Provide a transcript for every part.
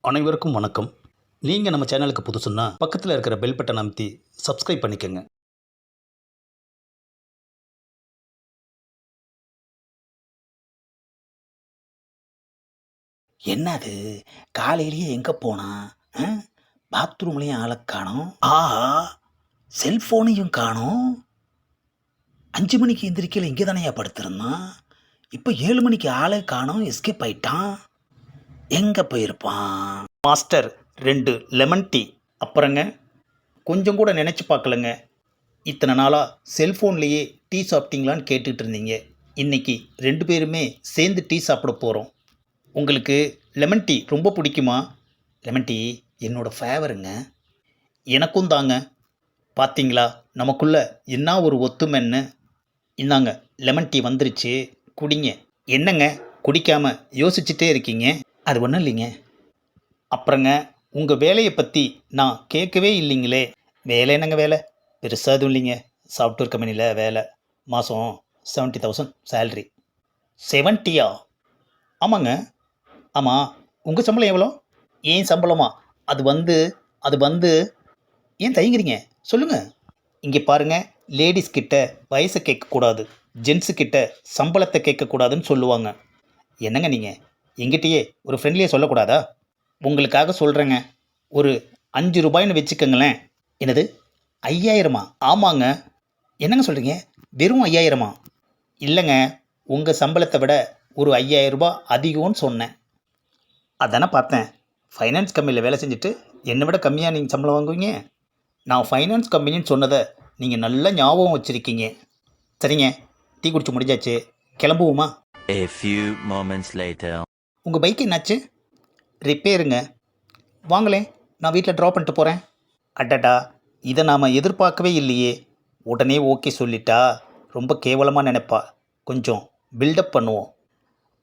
அனைவருக்கும் வணக்கம். நீங்கள் நம்ம சேனலுக்கு புதுசுன்னா பக்கத்தில் இருக்கிற பெல் பட்டன் அமைத்தி சப்ஸ்கிரைப் பண்ணிக்கோங்க. என்னது? காலையிலேயே எங்கே போனான் ஆ? பாத்ரூம்லேயும் ஆளை காணோம். ஆஹா! செல்ஃபோனையும் காணோம். அஞ்சு மணிக்கு எந்திரிக்கையில் இங்கே தானேயா படுத்திருந்தான்? இப்போ ஏழு மணிக்கு ஆளை காணும் எஸ்கேப் ஆயிட்டான். எங்கே போயிருப்பான்? மாஸ்டர் ரெண்டு லெமன் டீ அப்புறங்க கொஞ்சம் கூட நினச்சி பார்க்கலங்க. இத்தனை நாளாக செல்ஃபோன்லேயே டீ சாப்பிட்டீங்களான்னு கேட்டுட்டு இருந்தீங்க. இன்னைக்கு ரெண்டு பேருமே சேர்ந்து டீ சாப்பிட போகிறோம் உங்களுக்கு லெமன் டீ ரொம்ப பிடிக்குமா? லெமன் டீ என்னோடய ஃபேவருங்க எனக்கும் தாங்க. பார்த்தீங்களா நமக்குள்ள என்ன ஒரு ஒத்துமைன்னு? இந்தாங்க லெமன் டீ வந்துருச்சு. குடிங்க. என்னங்க? குடிக்காமல் யோசிச்சுட்டே இருக்கீங்க? அது ஒன்றும் இல்லைங்க. அப்புறங்க உங்கள் வேலையை பற்றி நான் கேட்கவே இல்லைங்களே. வேலை என்னங்க வேலை? பெருசாக எதுவும் இல்லைங்க. சாஃப்ட்வேர் கம்பெனியில் வேலை. மாதம் செவன்ட்டி தௌசண்ட் சேல்ரி செவன்ட்டியா ஆமாங்க. ஆமாம் உங்கள் சம்பளம் எவ்வளோ? ஏன் சம்பளமா? அது வந்து அது வந்து ஏன் தயங்குறீங்க? சொல்லுங்கள் இங்கே பாருங்கள் லேடிஸ் கிட்ட வயசை கேட்கக்கூடாது. ஜென்ஸு கிட்ட சம்பளத்தை கேட்கக்கூடாதுன்னு சொல்லுவாங்க. என்னங்க நீங்கள் எங்கிட்டயே ஒரு ஃப்ரெண்ட்லியாக சொல்லக்கூடாதா? உங்களுக்காக சொல்கிறேங்க ஒரு அஞ்சு ரூபாய்னு வச்சுக்கோங்களேன். என்னது? ஐயாயிரமா? ஆமாங்க. என்னங்க சொல்கிறீங்க வெறும் ஐயாயிரமா? இல்லைங்க. உங்கள் சம்பளத்தை விட ஒரு ஐயாயிரம் ரூபாய் அதிகம்னு சொன்னேன். அதானே பார்த்தேன். ஃபைனான்ஸ் கம்பெனியில் வேலை செஞ்சுட்டு என்னை விட கம்மியாக நீங்கள் சம்பளம் வாங்குவீங்க? நான் ஃபைனான்ஸ் கம்பெனின்னு சொன்னதை நீங்கள் நல்லா ஞாபகம் வச்சுருக்கீங்க. சரிங்க. டீ குடிச்சு முடிஞ்சாச்சு. கிளம்புவோமா? A few moments later. உங்கள் பைக் என்னாச்சு? ரிப்பேருங்க. வாங்களேன் நான் வீட்டில் ட்ராப் பண்ணிட்டு போகிறேன் அடடா இதை நாம் எதிர்பார்க்கவே இல்லையே. உடனே ஓகே சொல்லிட்டா. ரொம்ப கேவலமாக நினைப்பா. கொஞ்சம் பில்டப் பண்ணுவோம்.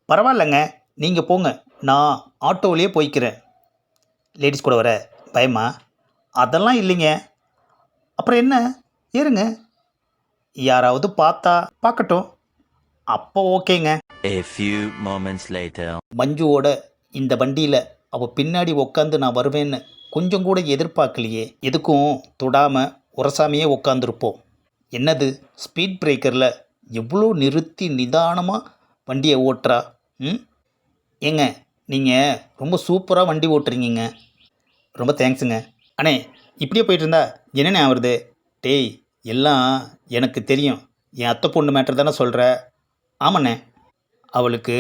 பரவாயில்லைங்க நீங்கள் போங்க. நான் ஆட்டோவிலேயே போய்க்கிறேன். லேடிஸ் கூட வர பயமா? அதெல்லாம் இல்லைங்க. அப்புறம் என்ன? ஏறுங்க யாராவது பார்த்தா பார்க்கட்டும். அப்போ ஓகேங்க. A few moments later. மஞ்சுவோட இந்த வண்டியில் அவள் பின்னாடி உக்காந்து நான் வருவேன்னு கொஞ்சம் கூட எதிர்பார்க்கலையே. எதுக்கும் தொடாமல் உரசாமையே உக்காந்துருப்போம். என்னது? ஸ்பீட் பிரேக்கரில் எவ்வளோ நிறுத்தி நிதானமாக வண்டியை ஓட்டுறா? ம்? ஏங்க நீங்கள் ரொம்ப சூப்பராக வண்டி ஓட்டுறீங்கங்க. ரொம்ப தேங்க்ஸுங்க. அண்ணே இப்படியே போயிட்டு இருந்தா என்னண்ணே ஆகுறது டேய் எல்லாம் எனக்கு தெரியும். என் அத்தை பொண்ணு மேட்ரு தானே சொல்கிற ஆமாண்ணே. அவளுக்கு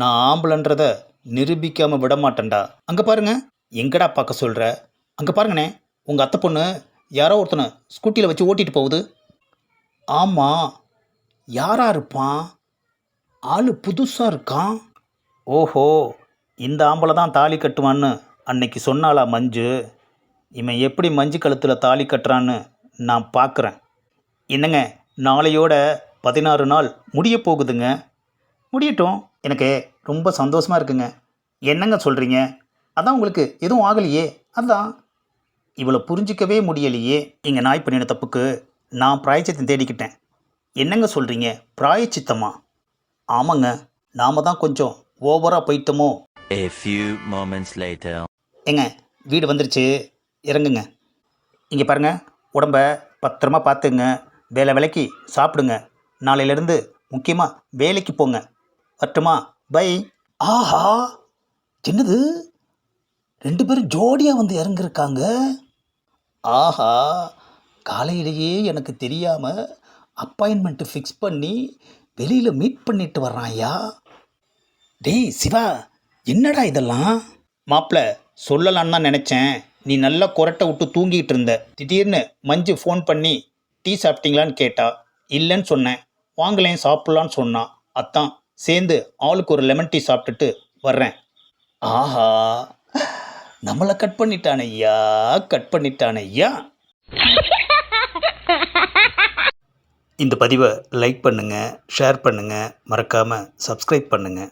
நான் ஆம்பளைன்றதை நிரூபிக்காமல் விட மாட்டேன்டா அங்கே பாருங்க. எங்கடா பார்க்க சொல்கிற அங்கே பாருங்கண்ணே. உங்கள் அத்தை பொண்ணு யாரோ ஒருத்தனை ஸ்கூட்டியில் வச்சு ஓட்டிட்டு போகுது. ஆமாம் யாராக இருப்பான்? ஆள் புதுசாக இருக்கான். ஓஹோ. இந்த ஆம்பளை தான் தாலி கட்டுவான்னு அன்னைக்கு சொன்னாளா மஞ்சு? இவன் எப்படி மஞ்சு கழுத்தில் தாலி கட்டுறான்னு நான் பார்க்குறேன் என்னங்க நாளையோட பதினாறு நாள் முடிய போகுதுங்க. முடியட்டும். எனக்கு ரொம்ப சந்தோஷமாக இருக்குங்க. என்னங்க சொல்கிறீங்க அதான் உங்களுக்கு எதுவும் ஆகலையே. அதான். இவளை புரிஞ்சிக்கவே முடியலையே. இங்கே நாய் பண்ணின தப்புக்கு நான் பிராயச்சித்தம் தேடிக்கிட்டேன். என்னங்க சொல்கிறீங்க பிராயச்சித்தமா? ஆமாங்க. நாம தான் கொஞ்சம் ஓவராக போயிட்டோமோ? A few moments later. ஏங்க வீடு வந்துருச்சு. இறங்குங்க. இங்கே பாருங்க. உடம்ப பத்திரமா பார்த்துங்க. வேலை வேலைக்கு சாப்பிடுங்க. நாளையிலேருந்து முக்கியமாக வேலைக்கு போங்க. வரட்டுமா? பை. ஆஹா. என்னது? ரெண்டு பேரும் ஜோடியாக வந்து இறங்கிருக்காங்க? ஆஹா. காலையிலேயே எனக்கு தெரியாமல் அப்பாயின்மெண்ட்டு ஃபிக்ஸ் பண்ணி வெளியில் மீட் பண்ணிட்டு வர்றான்யா டேய் சிவா என்னடா இதெல்லாம்? மாப்பிள்ள சொல்லலான்னு தான் நினச்சேன். நீ நல்லா கொரட்டை விட்டு தூங்கிட்டு இருந்த. திடீர்னு மஞ்சு ஃபோன் பண்ணி டீ சாப்பிட்டீங்களான்னு கேட்டா? இல்லைன்னு சொன்னேன். வாங்கலேன் சாப்பிட்லான்னு சொன்னான் அதான் சேர்ந்து ஆளுக்கு ஒரு லெமன் டீ சாப்பிட்டுட்டு வர்றேன். ஆஹா நம்மளை கட் பண்ணிட்டான் ஐயா கட் பண்ணிட்டான் ஐயா. இந்த பதிவை லைக் பண்ணுங்கள் ஷேர் பண்ணுங்கள் மறக்காமல் சப்ஸ்கிரைப் பண்ணுங்கள்